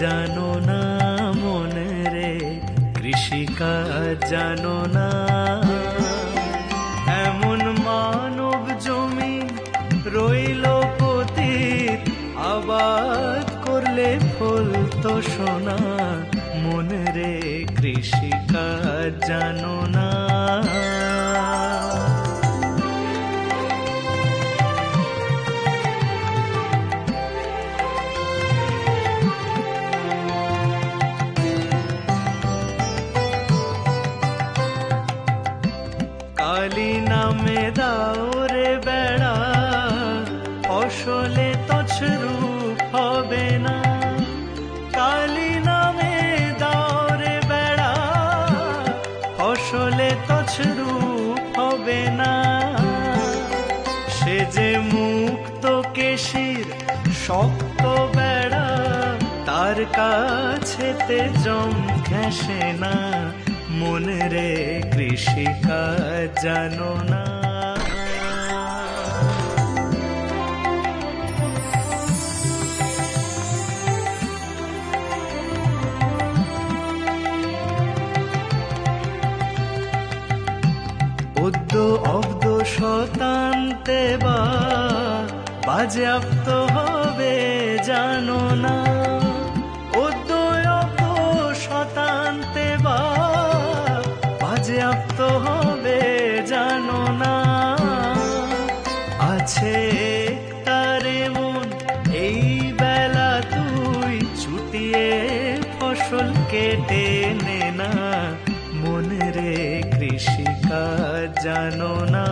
জানো না মনে রে, কৃষিকা জানো না। এমন মানব জমি রইল পতীত, আবাদ করলে ফুল তো সোনা। মনে রে, কৃষিকা জানো না। কালী নামে দাওরে বেড়া, ফসলে তছরূপ হবে না। কালী নামে দাওরে বেড়া, ফসলে তছরূপ হবে না। সে যে মুক্ত কেশির শক্ত বেড়া, তার কাছেতে জম ঘেসে না। মনে রে কৃষিকাজ জানো না। পদ্য অব্দ শতান্তে বা বাজেয়াপ্ত হবে জানো না। আছে তারে মন। এই বেলা তুই ছুটিয়ে ফসল কেটে নে না। মনে রে কৃষিকা জানো না।